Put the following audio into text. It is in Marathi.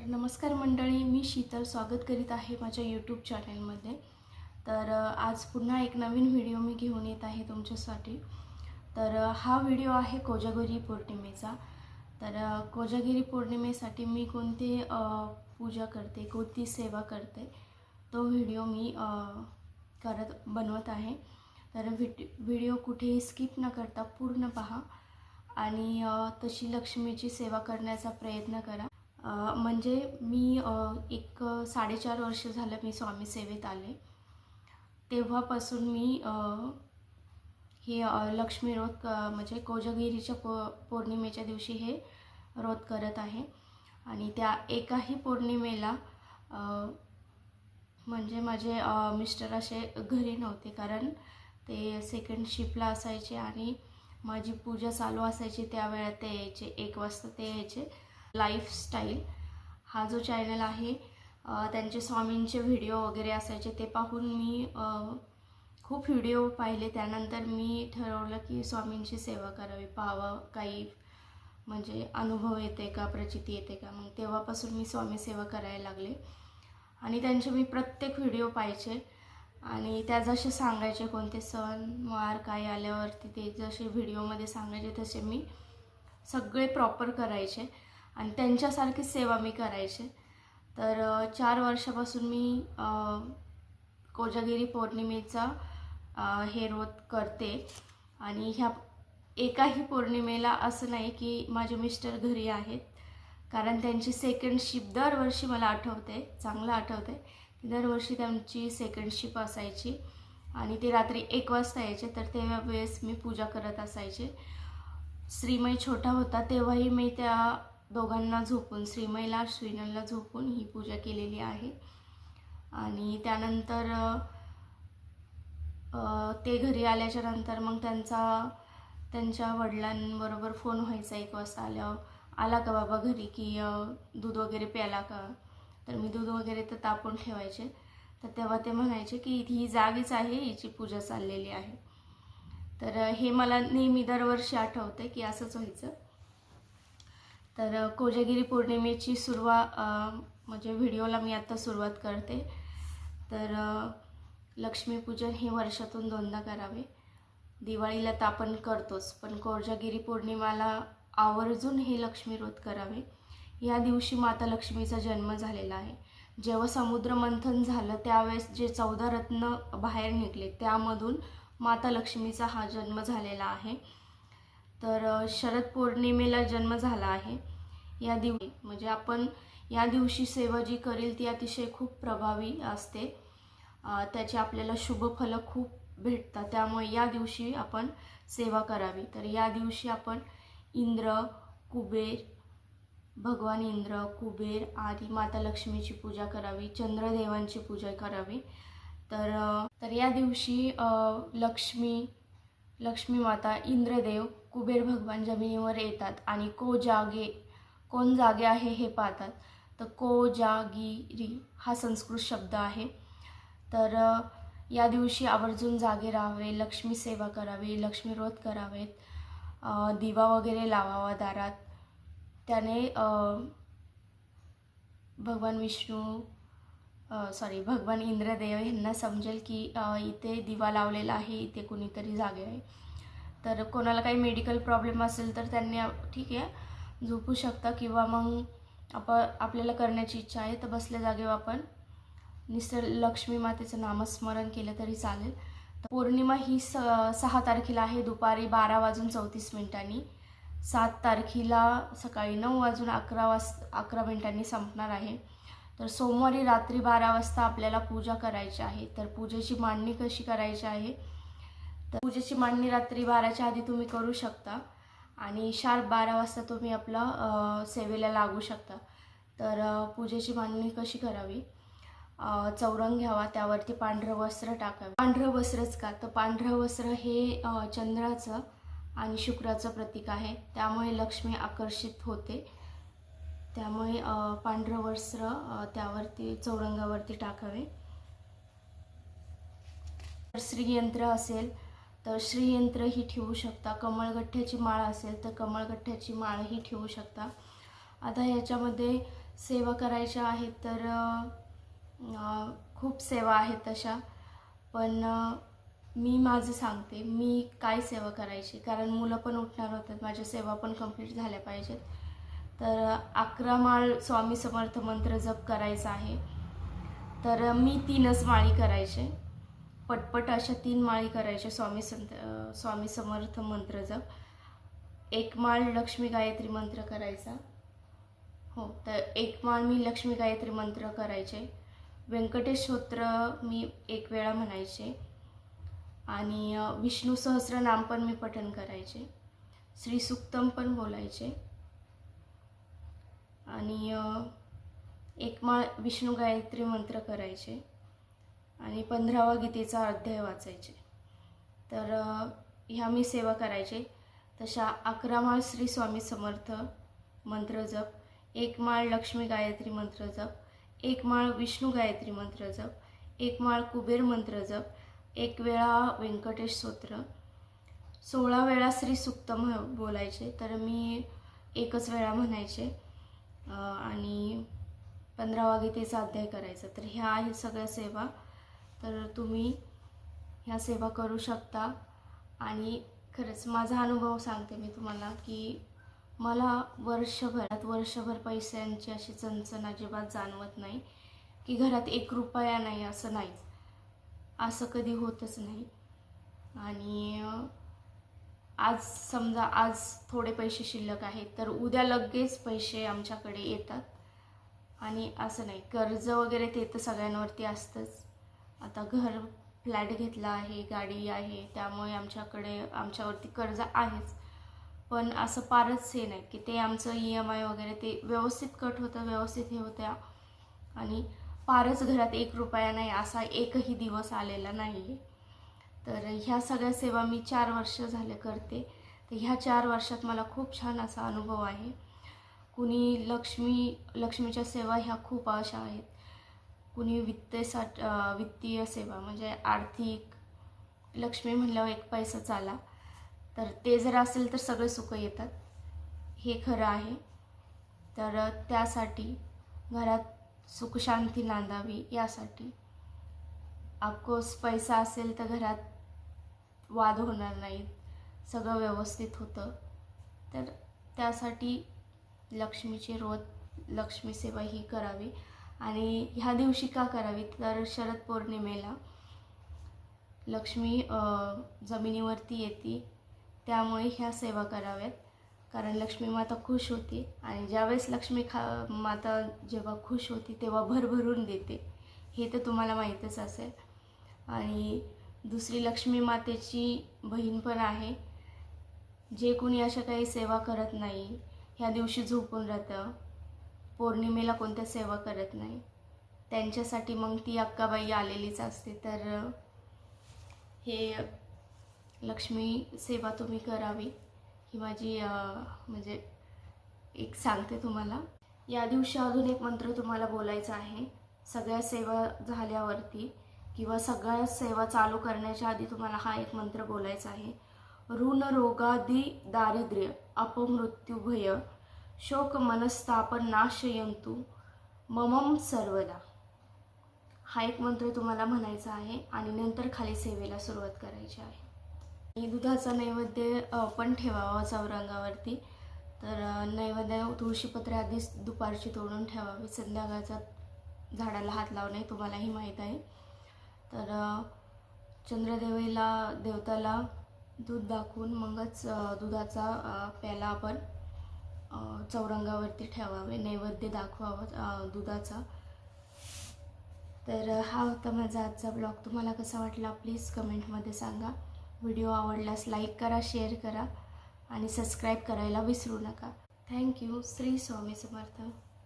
तर नमस्कार मंडळी मी शीतल स्वागत करीत आहे माझ्या यूट्यूब चॅनलमध्ये तर आज पुन्हा एक नवीन व्हिडिओ मी घेऊन येत आहे तुमच्यासाठी. तर हा व्हिडिओ आहे कोजागिरी पौर्णिमेचा. तर कोजागिरी पौर्णिमेसाठी मी कोणते पूजा करते कोणती सेवा करते तो व्हिडिओ मी करत बनवत आहे. तर व्हिड व्हिडिओ कुठेही स्किप न करता पूर्ण पहा. आणि तशी लक्ष्मीची सेवा करण्याचा प्रयत्न करा. म्हणजे मी एक साडेचार वर्ष झालं मी स्वामी सेवेत आले. तेव्हापासून मी हे लक्ष्मी रोध म्हणजे कोजगिरीच्या पौ पौर्णिमेच्या दिवशी हे रोध करत आहे. आणि त्या एकाही पौर्णिमेला म्हणजे माझे मिस्टर असे घरी नव्हते. कारण ते सेकंड शिफ्टला असायचे आणि माझी पूजा चालू असायची त्या वेळात ते यायचे. एक वाजता ते यायचे. लाईफस्टाईल. हा जो चॅनल आहे त्यांचे स्वामींचे व्हिडिओ वगैरे असायचे ते पाहून मी खूप व्हिडिओ पाहिले. त्यानंतर मी ठरवलं की स्वामींची सेवा करावी पाहावं काही म्हणजे अनुभव येते का प्रचिती येते का? मग तेव्हापासून मी स्वामी सेवा करायला लागले. आणि त्यांचे मी प्रत्येक व्हिडिओ पाहायचे. आणि त्या जसे सांगायचे कोणते सण वार काय आल्यावरती ते जसे व्हिडिओमध्ये सांगायचे तसे मी सगळे प्रॉपर करायचे. आणि त्यांच्यासारखीच सेवा मी करायचे. तर चार वर्षापासून मी कोजागिरी पौर्णिमेचा हे व्रत करते. आणि ह्या एकाही पौर्णिमेला असं नाही की माझे मिस्टर घरी आहेत. कारण त्यांची सेकंड शिप दरवर्षी मला आठवते चांगलं आठवते. दरवर्षी त्यांची सेकंड शिप असायची. आणि ते रात्री एक वाजता यायचे तर तेव्हा वेळेस मी पूजा करत असायचे. श्रीमय छोटा होता तेव्हाही मी त्या दोघांना झोपून श्रीमयला श्रीनलला झोपून ही पूजा केलेली आहे. आणि त्यानंतर ते घरी आल्याच्यानंतर मग त्यांचा त्यांच्या वडिलांबरोबर फोन व्हायचा एक वाजता. आल्यावर आला का बाबा घरी की दूध वगैरे प्याला का? तर मी दूध वगैरे तर तापून ठेवायचे. तर तेव्हा ते म्हणायचे की ही जागीच आहे हिची पूजा चाललेली आहे. तर हे मला नेहमी दरवर्षी आठवते की असंच व्हायचं. तर कोजागिरी पौर्णिमेची सुरुवात म्हणजे व्हिडिओला मी आत्ता सुरुवात करते. तर लक्ष्मीपूजन हे वर्षातून दोनदा करावे. दिवाळीला तर आपण करतोच पण कोजागिरी पौर्णिमाला आवर्जून हे लक्ष्मीरोध करावे. या दिवशी माता लक्ष्मीचा जन्म झालेला आहे. जेव्हा समुद्र मंथन झालं त्यावेळेस जे चौदा रत्न बाहेर निघले त्यामधून माता लक्ष्मीचा हा जन्म झालेला आहे. तर शरद पौर्णिमेला जन्म झाला आहे. या दिवशी म्हणजे आपण या दिवशी सेवा जी करेल ती अतिशय खूप प्रभावी असते. त्याचे आपल्याला शुभफल खूप भेटतात. त्यामुळे या दिवशी आपण सेवा करावी. तर या दिवशी आपण इंद्र कुबेर भगवान इंद्र कुबेर आणि माता लक्ष्मीची पूजा करावी चंद्रदेवांची पूजा करावी. तर तर या दिवशी लक्ष्मी लक्ष्मी माता इंद्रदेव कुबेर भगवान जमिनीवर येतात आणि को जागे कोण जागे आहे हे पाहतात. तर को जागिरी हा संस्कृत शब्द आहे. तर या दिवशी आवर्जून जागे राहावे लक्ष्मी सेवा करावी लक्ष्मी व्रत करावेत दिवा वगैरे लावावा दारात. त्याने भगवान विष्णू सॉरी भगवान इंद्रदेव यांना समजेल की इथे दिवा लावलेला आहे इथे कुणीतरी जागे आहे. तर कोणाला काही मेडिकल प्रॉब्लेम असेल तर त्यांनी ठीक आहे झोपू शकता किंवा मग आप आपल्याला करण्याची इच्छा आहे तर बसल्या जागेवर आपण निसर्ग लक्ष्मी मातेचं नामस्मरण केलं तरी चालेल. तर पौर्णिमा ही स सहा तारखेला आहे दुपारी बारा वाजून चौतीस मिनिटांनी. सात तारखेला सकाळी नऊ वाजून अकरा वाज अकरा मिनिटांनी संपणार आहे. तर सोमवारी रात्री बारा वाजता आपल्याला पूजा करायची आहे. तर पूजेची मांडणी कशी करायची आहे? तर पूजेची मांडणी रात्री बाराच्या आधी तुम्ही करू शकता. आणि शार्प बारा वाजता तुम्ही आपला सेवेला लागू शकता. तर पूजेची मांडणी कशी करावी? चौरंग घ्यावा त्यावरती पांढरं वस्त्र टाकावे. पांढरं वस्त्रच का? तर पांढरं वस्त्र हे चंद्राचं आणि शुक्राचं प्रतीक आहे. त्यामुळे लक्ष्मी आकर्षित होते. त्यामुळे पांढरं वस्त्र त्यावरती चौरंगावरती टाकावे. श्रीयंत्र असेल तर श्रीयंत्र ही ठेवू शकता. कमळगठ्ठ्याची माळ असेल तर कमळगठ्ठ्याची माळही ठेवू शकता. आता ह्याच्यामध्ये सेवा करायच्या आहेत तर खूप सेवा आहेत तशा पण मी माझं सांगते मी काय सेवा करायची? कारण मुलं पण उठणार होतात माझ्या सेवा पण कंप्लीट झाल्या पाहिजेत. तर अकरा माळ स्वामी समर्थ मंत्र जप करायचा आहे. तर मी तीनच माळी करायचे. पटपट अशा तीन माळी करायच्या स्वामी संत स्वामी समर्थ मंत्र जप. एक माळ लक्ष्मी गायत्री मंत्र करायचा. हो तर एक माळ मी लक्ष्मी गायत्री मंत्र करायचे. व्यंकटेश स्तोत्र मी एक वेळा म्हणायचे. आणि विष्णू सहस्रनाम पण मी पठण करायचे. श्री सुक्तम पण बोलायचे. आणि एक माळ विष्णू गायत्री मंत्र करायचे. आणि पंधरावा गीतेचा अध्याय वाचायचे. तर ह्या मी सेवा करायचे. तशा अकरा माळ श्री स्वामी समर्थ मंत्र जप एक माळ लक्ष्मी गायत्री मंत्र जप एक माळ विष्णू गायत्री मंत्र जप एक माळ कुबेर मंत्र जप एक वेळा व्यंकटेश स्तोत्र. सोळा वेळा श्री सुक्त म्ह बोलायचे. तर मी एकच वेळा म्हणायचे. आणि पंधरावा गीतेचा अध्याय करायचा. तर ह्या आहेत सगळ्या सेवा. तर तुम्ही ह्या सेवा करू शकता. आणि खरंच माझा अनुभव सांगते मी तुम्हाला की मला वर्षभरात वर्षभर पैशांची अशी चणचण अजिबात जाणवत नाही की घरात एक रुपया नाही असं नाहीच. असं कधी होतच नाही. आणि आज समजा आज थोडे पैसे शिल्लक आहेत तर उद्या लगेच पैसे आमच्याकडे येतात. आणि असं नाही कर्ज वगैरे ते तर सगळ्यांवरती असतंच. आता घर फ्लॅट घेतला आहे गाडी आहे त्यामुळे आमच्याकडे आमच्यावरती कर्ज आहेच. पण असं फारच हे नाही की ते आमचं ई एम आय वगैरे ते व्यवस्थित कट होतं व्यवस्थित हे होत्या. आणि फारच घरात एक रुपया नाही असा एकही दिवस आलेला नाही. आहे तर ह्या सगळ्या सेवा मी चार वर्ष झाले करते. तर ह्या चार वर्षात मला खूप छान असा अनुभव आहे. कुणी लक्ष्मी लक्ष्मीच्या सेवा ह्या खूप अशा आहेत. कुणी वित्तेसाठी वित्तीय सेवा म्हणजे आर्थिक लक्ष्मी म्हणल्यावर एक पैसा चाला. तर ते जर असेल तर सगळे सुख येतात. हे खरं आहे. तर त्यासाठी घरात सुखशांती नांदावी यासाठी. ऑफकोर्स पैसा असेल तर घरात वाद होणार नाहीत. सगळं व्यवस्थित होतं. तर त्यासाठी लक्ष्मीची रोज लक्ष्मी सेवा ही करावी. आणि ह्या दिवशी का करावी तर शरद पौर्णिमेला लक्ष्मी जमिनीवरती येते. त्यामुळे ह्या सेवा कराव्यात. कारण लक्ष्मी माता खुश होती आणि ज्यावेळेस लक्ष्मी खा माता जेव्हा खुश होती तेव्हा भरभरून देते. हे तर तुम्हाला माहीतच असेल. आणि दुसरी लक्ष्मी मातेची बहीण पण आहे. जे कोणी अशा काही सेवा करत नाही ह्या दिवशी झोपून राहतं. पौर्णिमेला कोणत्या सेवा करत नाही. त्यांच्यासाठी मग ती अक्काबाई आलेलीच असते. तर हे लक्ष्मी सेवा तुम्ही करावी. ही माझी म्हणजे एक सांगते तुम्हाला. या दिवशी अजून एक मंत्र तुम्हाला बोलायचा आहे. सगळ्या सेवा झाल्यावरती किंवा सगळ्या सेवा चालू करण्याच्या आधी तुम्हाला हा एक मंत्र बोलायचा आहे. ऋण रोगादी दारिद्र्य अपमृत्यू भय नाशयंतु ममम सर्वदा. हा एक मंत्र तुम्हाला म्हणायचा आहे आणि नंतर खाली सेवेला सुरुवात करायची आहे. आणि दुधाचा नैवेद्य पण ठेवावा चौरंगावरती. तर नैवेद्य तुळशीपत्रे आधीच दुपारची तोडून ठेवावी. संध्याकाळचा झाडाला हात लावणे तुम्हालाही माहीत आहे. तर चंद्रदेवेला चंद्रदेवीला देवताला दूध दाखवून मगच दुधाचा प्याला आपण चौरंगावरती ठेवावे नैवेद्य दाखवावं दुधाचा. तर हा होता माझा आजचा ब्लॉग. तुम्हाला कसा वाटला प्लीज कमेंटमध्ये सांगा. व्हिडिओ आवडल्यास लाईक करा शेअर करा आणि सबस्क्राईब करायला विसरू नका. Thank you Shri Swami Samarth.